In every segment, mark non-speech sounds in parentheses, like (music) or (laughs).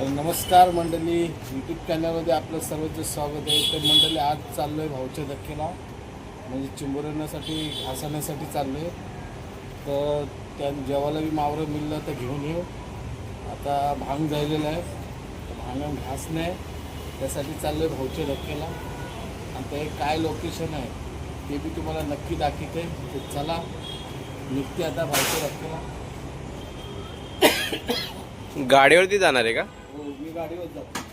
नमस्कार मंडळी. यूट्यूब चॅनलमध्ये आपलं सर्वांचं स्वागत आहे. तर मंडळी आज चाललो आहे भाऊच्या धक्क्याला. म्हणजे चिंबरण्यासाठी घासण्यासाठी चाललो आहे तर त्या जेवायला बी मावरं मिळलं तर घेऊन येऊ. आता भांग झालेलं आहे. तर भांग घास नाही त्यासाठी चाललो आहे भाऊच्या धक्क्याला. आणि ते काय लोकेशन आहे ते बी तुम्हाला नक्की दाखवते. तर चला निघते आता भाऊच्या धक्क्याला. गाडीवरती जाणार आहे का? गाडीवर जातो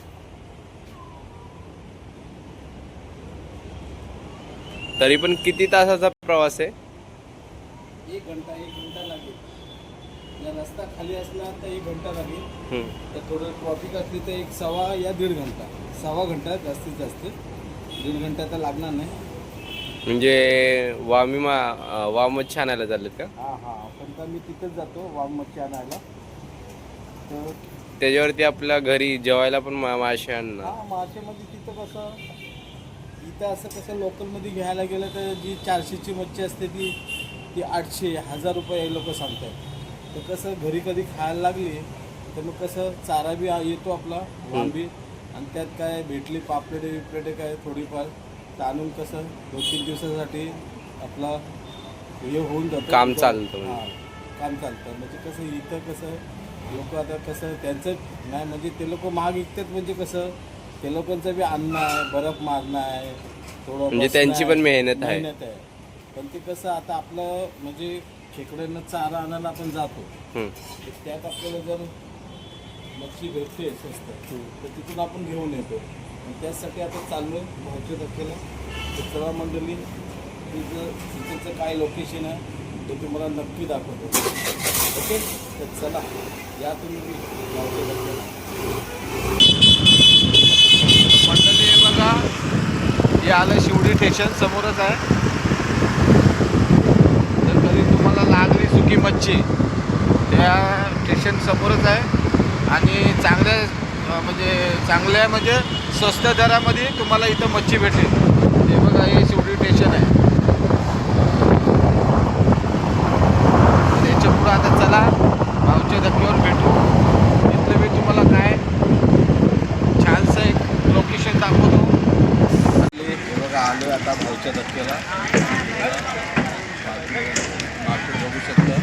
तरी पण किती तासाचा प्रवास आहे? एक घंटा एक घंटा लागेल. जर रस्ता खाली असला तर एक घंटा लागेल. तर थोडं ट्रॉफिक असली तर एक सव्वा या दीड घंटा. सव्वा घंटा जास्तीत जास्त. दीड घंटा तर लागणार नाही. म्हणजे वामी मा वामच छानायला चाललेत का? हां हां. पण मी तिथंच जातो वाम मच्छी आणायला. तर त्याच्यावरती आपल्या घरी जेवायला पण मा- मासे आणणार. हां मासेमध्ये तिथं कसं इथं असं कसं लोकलमध्ये घ्यायला गेलं तर जी चारशेची मच्छी असते ती ती आठशे हजार रुपये हे लोक सांगतात तर कसं घरी कधी खायला लागली तर मग कसं चारा बी आ- येतो आपला वांबी आणि त्यात काय भेटली पापलेटे बिपलेटे काय थोडीफार तर आणून कसं दोन तीन दिवसासाठी आपला हे होऊन जातं. काम चालतं म्हणजे. हां काम चालतं. म्हणजे कसं इथं कसं लोक आता कसं त्यांचं नाही म्हणजे ते लोक महाग विकतात म्हणजे कसं? ते लोकांचं बी आणणं आहे बर्फ मारणं आहे थोडं म्हणजे बसणं त्यांची पण मेहनत आहे. मेहनत आहे. पण ते कसं आता आपलं म्हणजे खेकड्यांना चारा आणायला आपण जातो. हम्म. तर त्यात आपल्याला जर मच्छी भेटते स्वस्त तर तिथून आपण घेऊन येतो. आणि त्यासाठी आता चाललो आहे भाऊच्या धक्क्याला तर चला मंडळी तिथं तिथचं काय लोकेशन आहे ते तुम्हाला नक्की दाखवतो. ओके? तर चला या तुम्ही मंडळी बघा हे आलं शिवडी स्टेशन समोरच आहे. तर कधी तुम्हाला लागली सुकी मच्छी त्या स्टेशन समोरच आहे. आणि चांगल्या म्हणजे चांगल्या म्हणजे स्वस्त दरामध्ये तुम्हाला इथं मच्छी भेटेल. हे बघा हे शिवडी स्टेशन आहे. त्याच्या आता चला. भाऊच्या धक्क्यावर भेटू. इथलं मी तुम्हाला काय? छानसं एक लोकेशन दाखवतो. हे बघा आलो आता भाऊच्या धक्क्याला. मार्केट बघू शकता.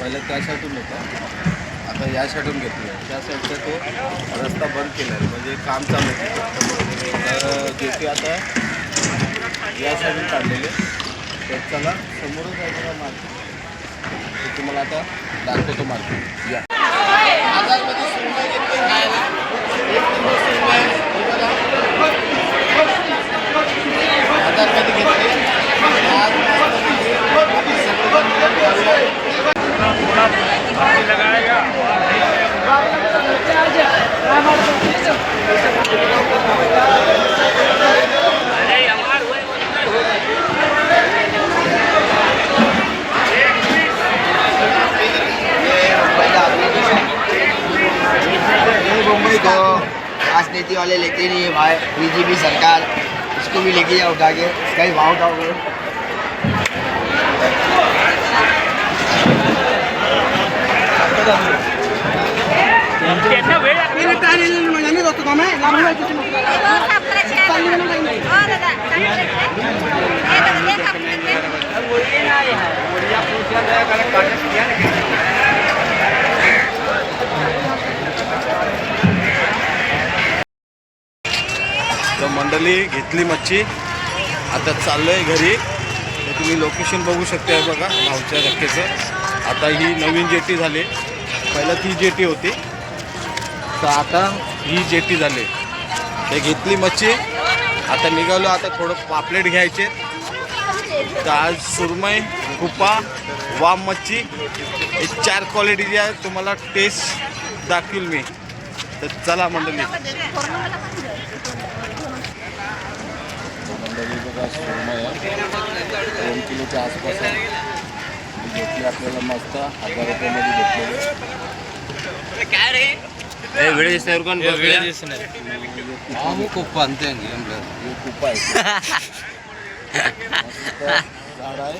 पहिलं त्या साईडून होतं आता या साईडून घेतलं त्या साईडचा तो रस्ता बंद केला आहे म्हणजे काम चालू आहे. तर जेथे आता या साईडून काढलेले तर चला समोरच आहे बघा मार्केट. ते तुम्हाला आता दाखवतो मार्केट या बाजारमध्ये सुरमई घेतली खायला एक किलो सुरमई बाजारमध्ये घेतली आज राजनीति वाले लेते नहीं है भाई। बीजेपी सरकार इसको भी लेके जाओ उठा के कहीं भाव उठाओगे। तर मंडळी घेतली मच्छी. आता चाललो आहे घरी. तर तुम्ही लोकेशन बघू शकता बघा गावच्या धक्क्याचं. आता ही नवीन जेटी झाली. पहिलं ती जेटी होती. तर आता ही जेटी झाली. ते घेतली मच्छी. आता निघालो आता थोडं पापलेट घ्यायचे. तर आज सुरमई कुपा वाम मच्छी. हे चार क्वालिटीची आहे तुम्हाला टेस्ट दाखवील मी. तर चला मंडळी. बघा सुरमई आहे. दोन किलोच्या आसपास आहे. घेतली आपल्याला मस्त हजार रुपयामध्ये घेतलेली. हे खूप आहे. (laughs) झाड आहे.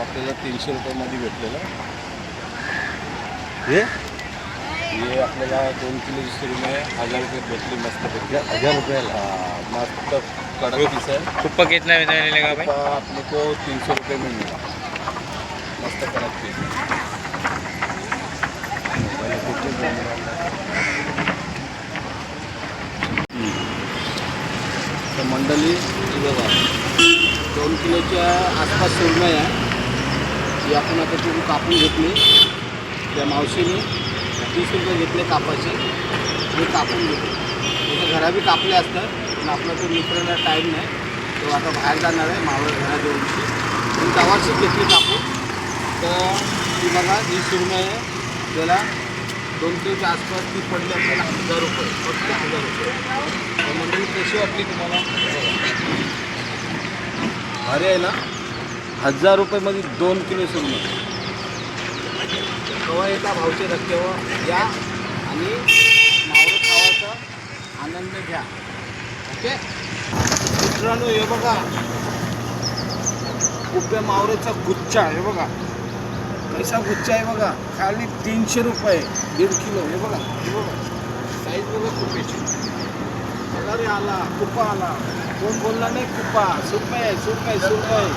आपल्याला तीनशे रुपयामध्ये भेटलेलं. हे? हे आपल्याला दोन किलोची सुरमई आहे. हजार रुपये भेटली मस्त भेटली हजार रुपयाला? मस्त. कडक पीस. आहे कुप्पा कितना मिलने का भाई? तो अपने को तीन सौ रुपये में मिला मस्त कडक पीस. तर मंडळी ही बघा. दोन किलोच्या आसपास सुरमई आहे. ती आपण आता तिथून कापून घेतली. त्या मावशीने तीस रुपये घेतले कापाचे. आणि कापून घेतले. त्याच्या घरा कापले असतात पण आपला तो मित्राला टाईम नाही. तो आता बाहेर जाणार आहे मावळ घराजवळची पण गावाची घेतली कापून. तर ती बघा जी सुरमई आहे त्याला दोन किलोच्या आसपास ती पडली आपल्याला हजार रुपये फक्त हजार रुपये. तर मंडळी कशी वाटली तुम्हाला? अरे भारी आहे ना? हजार रुपयेमध्ये दोन किलो सुरमई केव्हा येता भावचे रस्त्यावर या आणि आनंद घ्या. ओके? मित्रांनो हे बघा. उभ्या मावरेचा गुच्छा हे बघा. कैसा गुच्छा आहे बघा. खाली तीनशे रुपये दीड किलो हे बघा. हे बघा. साईज बघा कुपेची कलर आला कुप्पा आला. कोण बोलला नाही कुप्पा सुरमई आहे सुरमई आहे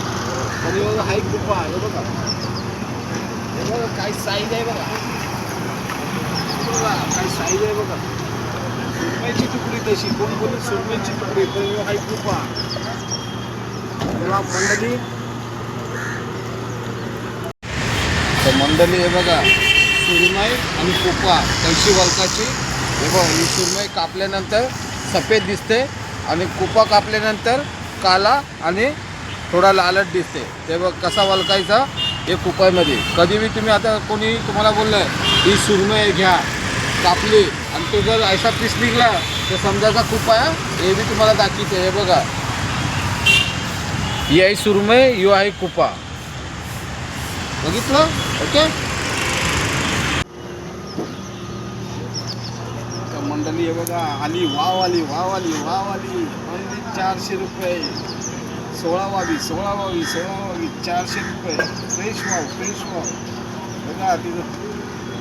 तरी बघा हाय कुप्पा हे बघा. हे बघा काय साईज आहे बघा. बघा काय साईज आहे बघा. सुरमईची तुकडी तशी कोण बोलली सुरमईची तुकडी? तरी हाय कृपा मंडळी तर मंडळी हे बघा सुरमई आणि कोपा कैशी वलकाची. हे बघा ही सुरमई कापल्यानंतर सफेद दिसते आणि कोपा कापल्यानंतर काला आणि थोडा लालट दिसते. ते बघ कसा वलकायचा? हे कुपायमध्ये कधी बी तुम्ही आता कोणी तुम्हाला बोललं ही सुरमई घ्या कापली. आणि तो जर ऐसा पीस निघला तर समजायचा कुपा आहे हे बी तुम्हाला दाखवते हे बघा. ही आहे सुरमय यो आहे कुपा. बघितलं? ओके? मंडळी हे बघा आली वाव आली वाव आली वाव आली only चारशे रुपये. सोळा वावी सोळा वावी सोळा वावी चारशे रुपये. Fresh wow fresh wow. बघा तिथं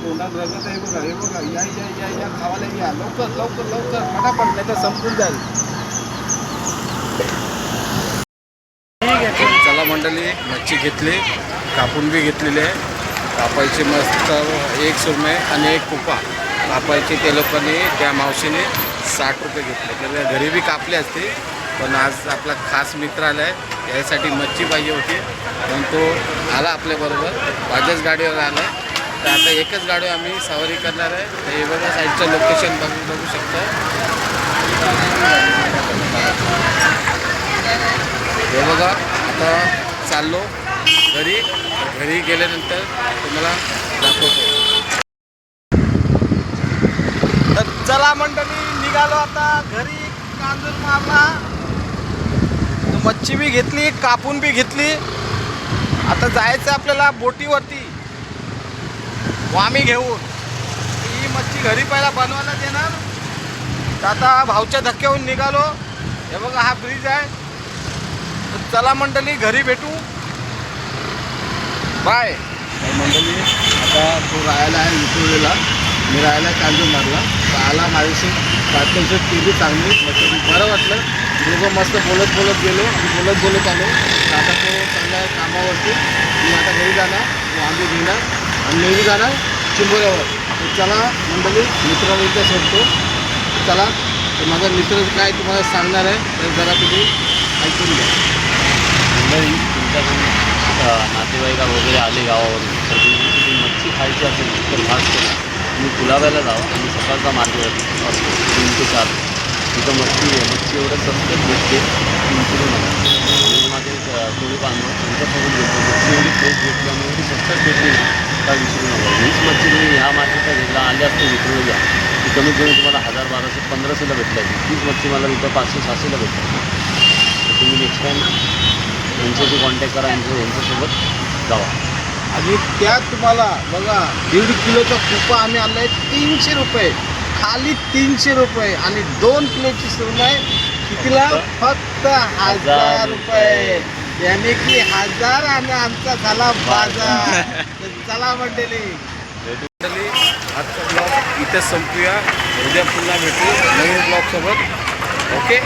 तोंडात रगत आहे बघा हे बघा या या या या खावाला या. लवकर लवकर लवकर फटाफट नाही तर संपून जाईल. चला मंडळी मच्छी घेतली कापून बी घेतलेली आहे. कापायची मस्त एक सुरमे आणि एक कुपा कापायची ते लोकांनी त्या मावशीने साठ रुपये घेतले. तर घरी बी कापले असते पण आज आपला खास मित्र आला आहे. यासाठी मच्छी पाहिजे होती. पण तो आला आपल्याबरोबर. माझ्याच गाडीवर आला तर आता एकच गाडी आम्ही सवारी करणार आहे. तर हे बघा साईडचं लोकेशन बघू बघू शकतो. हे बघा आता चाललो घरी. घरी गेल्यानंतर तुम्हाला दाखवतो. तर चला मंडळी निघालो आता घरी. कांदूर मारला. मच्छी बी घेतली कापून बी घेतली. आता जायचं आपल्याला बोटीवरती. वामी घेऊन. ही मच्छी घरी पहिला बनवायला देणार. तर आता भावच्या धक्क्याहून निघालो. हे बघा हा ब्रिज आहे. चला मंडळी घरी भेटू. बाय. मंडळी आता तो राहायला आहे विठुळीला मी राहायला कांदूर मारला आला माझ्याशी बातमीची टी व्ही चांगली म्हणजे बरं वाटलं. दोघं मस्त बोलत बोलत गेलो. आणि बोलत बोलत आलो. तर आता तो चांगल्या कामावरती. मी आता घरी जाणार. आम्ही घेणार. आणि नेहमी जाणार चिंबोऱ्यावर. चला मंडळी मित्राला एकदा सोडतो. चला तर माझा मित्र काय तुम्हाला सांगणार आहे तर जरा तुम्ही ऐकून घ्या. मंडळी तुमच्याकडून अ, नातेवाईका वगैरे आले गावावरून तर तुम्ही मच्छी खायची असेल तर खास करा तुम्ही कुलाव्याला जावा आणि सकाळचा मार्ग असतो तीन ते चार. तिथं मच्छी आहे. मच्छी एवढं सस्त्यात भेटते. तीनशे नका माझे एक, कोळी बांधव त्यांच्यासोबत भेटतो. मच्छी एवढी फ्रेश भेटली आणि एवढी भेटली काय विसरू नका हीच मच्छी तुम्ही ह्या मार्केटला घेतला आले असते विक्रीला घ्या ती कमीत कमी तुम्हाला हजार बाराशे पंधराशेला भेटला तीच मच्छी मला इथं पाचशे सहाशेला भेटते तर तुम्ही नेक्स्ट टाईम यांच्याशी कॉन्टॅक्ट करा यांच्या यांच्यासोबत जावा. आणि त्यात तुम्हाला बघा दीड किलोचा कुपा आम्ही आणलाय तीनशे रुपये. खाली तीनशे रुपये आणि दोन किलोची सुरमई कितीला? फक्त हजार रुपये. याने की हजार आणि आमचा झाला बाजार. (laughs) चला मंडळी. मंडळी आजचा ब्लॉग इथं संपूया. उद्या पुन्हा भेटू नवीन ब्लॉगसोबत ओके